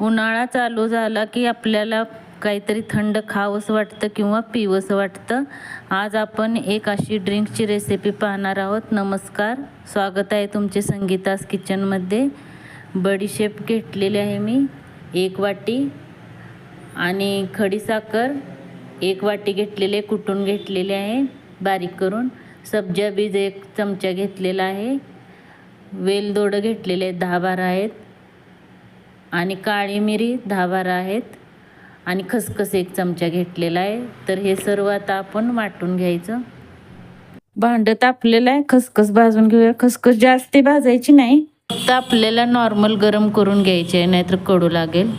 उन्हाळा चालू झाला की आपल्याला काहीतरी थंड खावंसं वाटतं किंवा पिवंसं वाटतं. आज आपण एक अशी ड्रिंकची रेसिपी पाहणार आहोत. नमस्कार. स्वागत आहे तुमचे संगीतास किचनमध्ये. बडीशेप घेतलेली आहे मी. एक वाटी आणि खडीसाखर एक वाटी घेतलेले कुटून घेतलेले आहे. बारीक करून सब्जा बीज एक चमचा घेतलेला आहे. वेलदोडं घेतलेले आहेत दहा बारा आहेत. आणि काळी मिरी दहा बारा आहेत. आणि खसखस एक चमचा घेतलेला आहे. तर हे सर्व आता आपण वाटून घ्यायचं. भांडं तापलेलं आहे. खसखस भाजून घेऊया. खसखस जास्त भाजायची नाही. फक्त आपल्याला नॉर्मल गरम करून घ्यायची आहे नाहीतर कडू लागेल.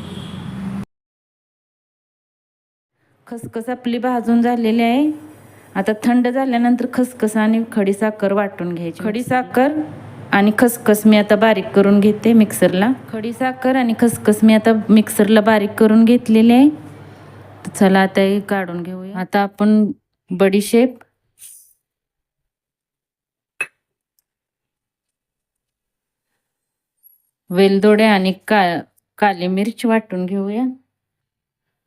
खसखस आपली भाजून झालेली आहे. आता थंड झाल्यानंतर खसखस आणि खडीसाखर वाटून घ्यायची. खडीसाखर आणि खसखस मी आता बारीक करून घेते मिक्सरला. खडीसाखर आणि खसखस मी आता मिक्सरला बारीक करून घेतलेले आहे. तर चला आता हे काढून घेऊया. आता आपण बडीशेप वेलदोडे आणि का काली मिर्च वाटून घेऊया.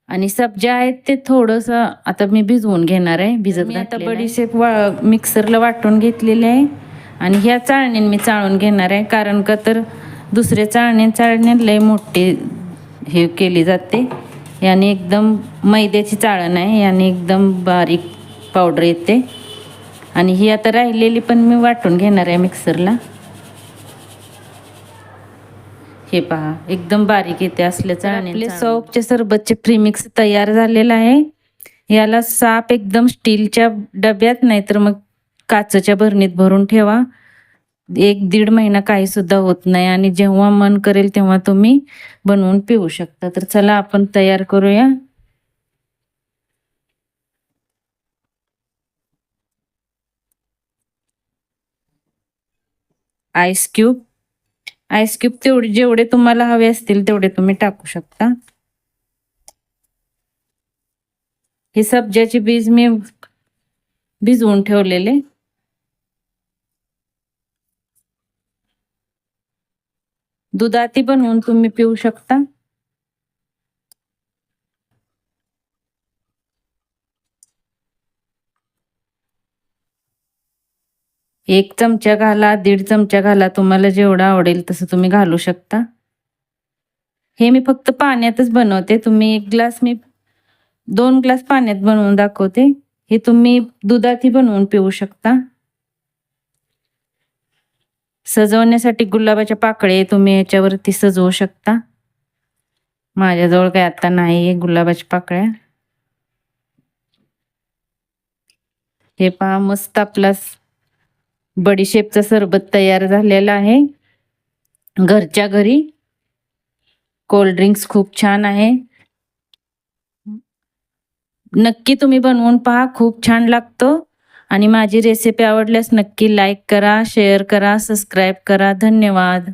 आणि सब्जा आहेत ते थोडंसं आता मी भिजवून घेणार आहे. भिजत आता बडीशेप वा मिक्सरला वाटून घेतलेले आहे. आणि ह्या चाळणीने मी चाळून घेणार आहे कारण का तर दुसऱ्या चाळणी चाळण्यात लय मोठे हे केली जाते. याने एकदम मैद्याची चाळण आहे याने एकदम बारीक पावडर येते. आणि ही आता राहिलेली पण मी वाटून घेणार आहे मिक्सरला. हे पहा एकदम बारीक येते असल्या चाळणी आपले सौपचे सरबतचे प्रीमिक्स तयार झालेलं आहे. याला साप एकदम स्टीलच्या डब्यात नाहीतर मग काचच्या भरणीत भरून ठेवा. एक दीड महिना काही सुद्धा होत नाही आणि जेव्हा मन करेल तेव्हा तुम्ही बनवून पिऊ शकता. तर चला आपण तयार करूया. आईस क्यूब आईस क्यूब तेवढे जेवढे तुम्हाला हवे असतील तेवढे तुम्ही टाकू शकता. हे सब्जाचे बीज मी भिजवून ठेवलेले. दुधाती बनवून तुम्ही पिऊ शकता. एक चमचा घाला दीड चमचा घाला तुम्हाला जेवढा आवडेल तसं तुम्ही घालू शकता. हे मी फक्त पाण्यातच बनवते. तुम्ही एक ग्लास मी दोन ग्लास पाण्यात बनवून दाखवते. हे तुम्ही दुधातही बनवून पिऊ शकता. सजवण्यासाठी गुलाबाच्या पाकळे तुम्ही याच्यावरती सजवू शकता. माझ्याजवळ काय आता नाही आहे गुलाबाच्या पाकळ्या. हे पहा मस्त आपला बडीशेपचा सरबत तयार झालेला आहे. घरच्या घरी कोल्ड्रिंक्स खूप छान आहे. नक्की तुम्ही बनवून पहा खूप छान लागतो. आणि माझी रेसिपी आवडल्यास नक्की लाईक करा शेअर करा सबस्क्राईब करा. धन्यवाद.